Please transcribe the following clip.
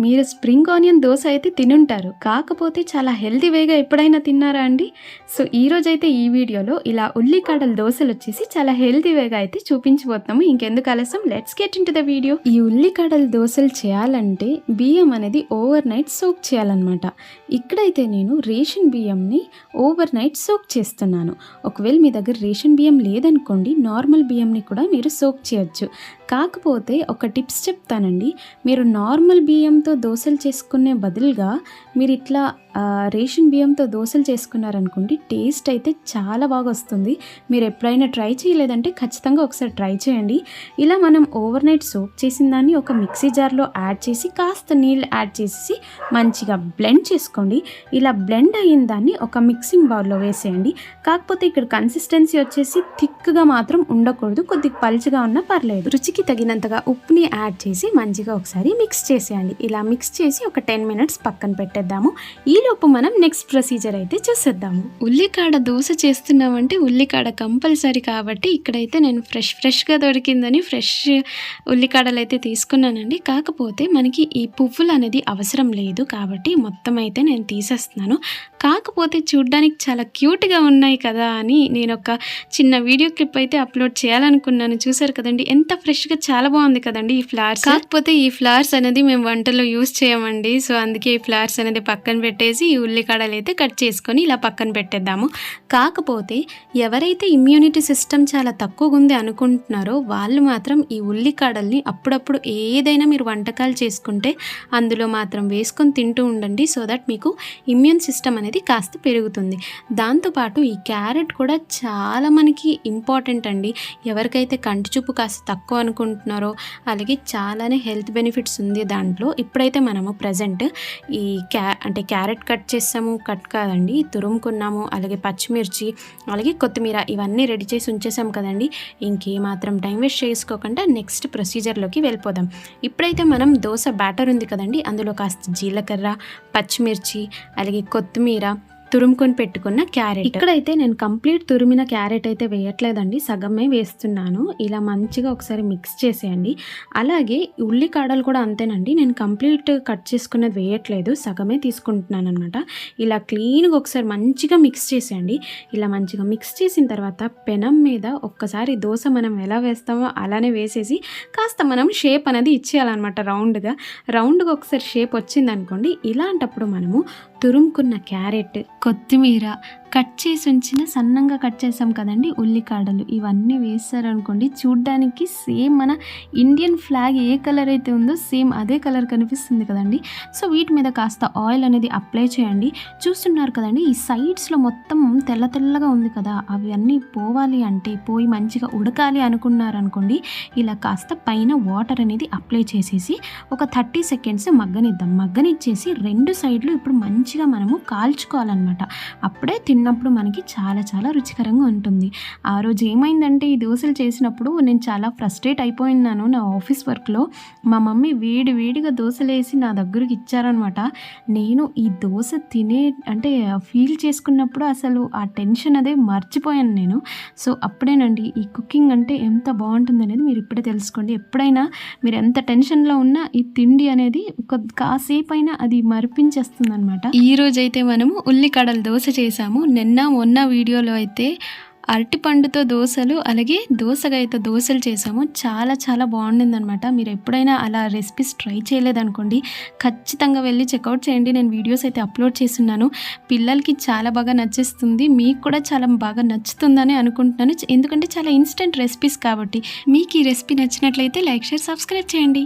మీరు spring onion dosa అయితే తినుంటారు. కాకపోతే చాలా హెల్తీ వేగా ఎప్పుడైనా తిన్నారా అండి? సో ఈ రోజైతే ఈ వీడియోలో ఇలా ఉల్లికాడల దోశలు వచ్చేసి చాలా హెల్తీ వేగా అయితే చూపించబోతున్నాము. ఇంకెందుకు ఆలస్యం? Let's get in the video ఈ ఉల్లికాడల దోశలు చేయాలంటే బియ్యం అనేది ఓవర్ నైట్ సోక్ చేయాలన్నమాట. ఇక్కడైతే నేను రేషన్ బియ్యంని ఓవర్ నైట్ సోక్ చేస్తున్నాను. ఒకవేళ మీ దగ్గర రేషన్ బియ్యం లేదనుకోండి నార్మల్ బియ్యంని కూడా మీరు సోక్ చేయొచ్చు. కాకపోతే ఒక టిప్స్ చెప్తానండి. మీరు నార్మల్ బియ్యంతో దోశలు చేసుకునే బదులుగా మీరు ఇట్లా రేషన్ బియ్యంతో దోశలు చేసుకున్నారనుకోండి టేస్ట్ అయితే చాలా బాగా వస్తుంది. మీరు ఎప్పుడైనా ట్రై చేయలేదంటే ఖచ్చితంగా ఒకసారి ట్రై చేయండి. ఇలా మనం ఓవర్ నైట్ సోప్ చేసిన దాన్ని ఒక మిక్సీ జార్లో యాడ్ చేసి కాస్త నీళ్ళు యాడ్ చేసి మంచిగా బ్లెండ్ చేసుకోండి. ఇలా బ్లెండ్ అయిన దాన్ని ఒక మిక్సింగ్ బౌల్లో వేసేయండి. కాకపోతే ఇక్కడ కన్సిస్టెన్సీ వచ్చేసి థిక్గా మాత్రం ఉండకూడదు కొద్దిగా పలుచగా ఉన్నా పర్లేదు. రుచికి తగినంతగా ఉప్పుని యాడ్ చేసి మంచిగా ఒకసారి మిక్స్ చేసేయండి. ఇలా మిక్స్ చేసి ఒక టెన్ మినిట్స్ పక్కన పెట్టేద్దాము. ఈ ఈలోపు మనం నెక్స్ట్ ప్రొసీజర్ అయితే చూసేద్దాము. ఉల్లికాడ దోశ చేస్తున్నామంటే ఉల్లికాడ కంపల్సరీ కాబట్టి ఇక్కడైతే నేను ఫ్రెష్ ఫ్రెష్గా దొరికిందని ఫ్రెష్ ఉల్లికాడలు అయితే తీసుకున్నానండి. కాకపోతే మనకి ఈ పువ్వులు అనేది అవసరం లేదు కాబట్టి మొత్తం అయితే నేను తీసేస్తున్నాను. కాకపోతే చూడ్డానికి చాలా క్యూట్గా ఉన్నాయి కదా అని నేను ఒక చిన్న వీడియో క్లిప్ అయితే అప్లోడ్ చేయాలనుకున్నాను. చూసారు కదండి? ఎంత ఫ్రెష్గా చాలా బాగుంది కదండి ఈ ఫ్లవర్స్ కాకపోతే ఈ ఫ్లవర్స్ అనేది మేము వంటలో యూస్ చేయమండి. సో అందుకే ఈ ఫ్లవర్స్ అనేది పక్కన పెట్టేసి ఈ ఉల్లికాడలు అయితే కట్ చేసుకొని ఇలా పక్కన పెట్టేద్దాము. కాకపోతే ఎవరైతే ఇమ్యూనిటీ సిస్టమ్ చాలా తక్కువగా ఉంది అనుకుంటున్నారో వాళ్ళు మాత్రం ఈ ఉల్లికాడల్ని అప్పుడప్పుడు ఏదైనా మీరు వంటకాలు చేసుకుంటే అందులో మాత్రం వేసుకొని తింటూ ఉండండి. సో దట్ మీకు ఇమ్యూన్ సిస్టమ్ అనేది కాస్త పెరుగుతుంది. దాంతోపాటు ఈ క్యారెట్ కూడా చాలా మనకి ఇంపార్టెంట్ అండి. ఎవరికైతే కంటి చూపు కాస్త తక్కువ అనుకుంటున్నారో అలాగే చాలానే హెల్త్ బెనిఫిట్స్ ఉంది దాంట్లో. ఇప్పుడైతే మనము ప్రజెంట్ ఈ క్యా అంటే క్యారెట్ కట్ చేసాము కట్ కాదండి. తురుముకున్నాము. అలాగే పచ్చిమిర్చి అలాగే కొత్తిమీర ఇవన్నీ రెడీ చేసి ఉంచేసాం కదండి. ఇంకేమాత్రం టైం వేస్ట్ చేసుకోకుండా నెక్స్ట్ ప్రొసీజర్లోకి వెళ్ళిపోదాం. ఇప్పుడైతే మనం దోశ బ్యాటర్ ఉంది కదండి. అందులో కాస్త జీలకర్ర పచ్చిమిర్చి అలాగే కొత్తిమీర తురుముకొని పెట్టుకున్న క్యారెట్. ఇక్కడైతే నేను కంప్లీట్ తురిమిన క్యారెట్ అయితే వేయట్లేదండి. సగమే వేస్తున్నాను. ఇలా మంచిగా ఒకసారి మిక్స్ చేసేయండి. అలాగే ఉల్లికాడలు కూడా అంతేనండి. నేను కంప్లీట్ కట్ చేసుకున్నది వేయట్లేదు. సగమే తీసుకుంటున్నాను అనమాట ఇలా క్లీన్గా ఒకసారి మంచిగా మిక్స్ చేసేయండి. ఇలా మంచిగా మిక్స్ చేసిన తర్వాత పెనం మీద ఒక్కసారి దోశ మనం ఎలా వేస్తామో అలానే వేసేసి కాస్త మనం షేప్ అనేది ఇచ్చేయాలన్నమాట రౌండ్గా. రౌండ్గా ఒకసారి షేప్ వచ్చిందనుకోండి ఇలాంటప్పుడు మనము తురుముకున్న క్యారెట్ కొత్తిమీర కట్ చేసి ఉంచిన సన్నంగా కట్ చేసాం కదండి ఉల్లికాడలు. ఇవన్నీ వేసారనుకోండి చూడ్డానికి సేమ్ మన ఇండియన్ ఫ్లాగ్ ఏ కలర్ అయితే ఉందో సేమ్ అదే కలర్ కనిపిస్తుంది కదండి. సో వీటి మీద కాస్త ఆయిల్ అనేది అప్లై చేయండి. చూస్తున్నారు కదండి ఈ సైడ్స్లో మొత్తం తెల్ల తెల్లగా ఉంది కదా అవన్నీ పోవాలి అంటే పోయి మంచిగా ఉడకాలి అనుకున్నారనుకోండి ఇలా కాస్త పైన వాటర్ అనేది అప్లై చేసేసి ఒక థర్టీ సెకండ్స్ మగ్గనిద్దాం. మగ్గనిచ్చేసి రెండు సైడ్లు ఇప్పుడు మంచిగా మనము కాల్చుకోవాలన్నమాట. అప్పుడే తిన్నప్పుడు మనకి చాలా చాలా రుచికరంగా ఉంటుంది. ఆ రోజు ఏమైందంటే ఈ దోశలు చేసినప్పుడు నేను చాలా ఫ్రస్ట్రేట్ అయిపోయినాను నా ఆఫీస్ వర్క్లో మా మమ్మీ వేడి వేడిగా దోశలు వేసి నా దగ్గరికి ఇచ్చారనమాట నేను ఈ దోశ తినే అంటే ఫీల్ చేసుకున్నప్పుడు అసలు ఆ టెన్షన్ అదే మర్చిపోయాను నేను. సో అప్పుడేనండి ఈ కుకింగ్ అంటే ఎంత బాగుంటుంది అనేది మీరు ఇప్పుడే తెలుసుకోండి. ఎప్పుడైనా మీరు ఎంత టెన్షన్లో ఉన్నా ఈ తిండి అనేది ఒక కాసేపు అయినా అది మరిపించేస్తుంది అనమాట ఈ రోజైతే మనము ఉల్లికడల దోశ చేసాము నిన్న మొన్న వీడియోలో అయితే అరటిపండుతో దోశలు అలాగే దోసగాయతో దోశలు చేసాము చాలా చాలా బాగుండిందనమాట మీరు ఎప్పుడైనా అలా రెసిపీస్ ట్రై చేయలేదనుకోండి ఖచ్చితంగా వెళ్ళి చెక్అవుట్ చేయండి. నేను వీడియోస్ అయితే అప్లోడ్ చేస్తున్నాను. పిల్లలకి చాలా బాగా నచ్చేస్తుంది. మీకు కూడా చాలా బాగా నచ్చుతుందని అనుకుంటున్నాను. ఎందుకంటే చాలా ఇన్స్టెంట్ రెసిపీస్ కాబట్టి మీకు ఈ రెసిపీ నచ్చినట్లయితే లైక్ షేర్ సబ్స్క్రైబ్ చేయండి.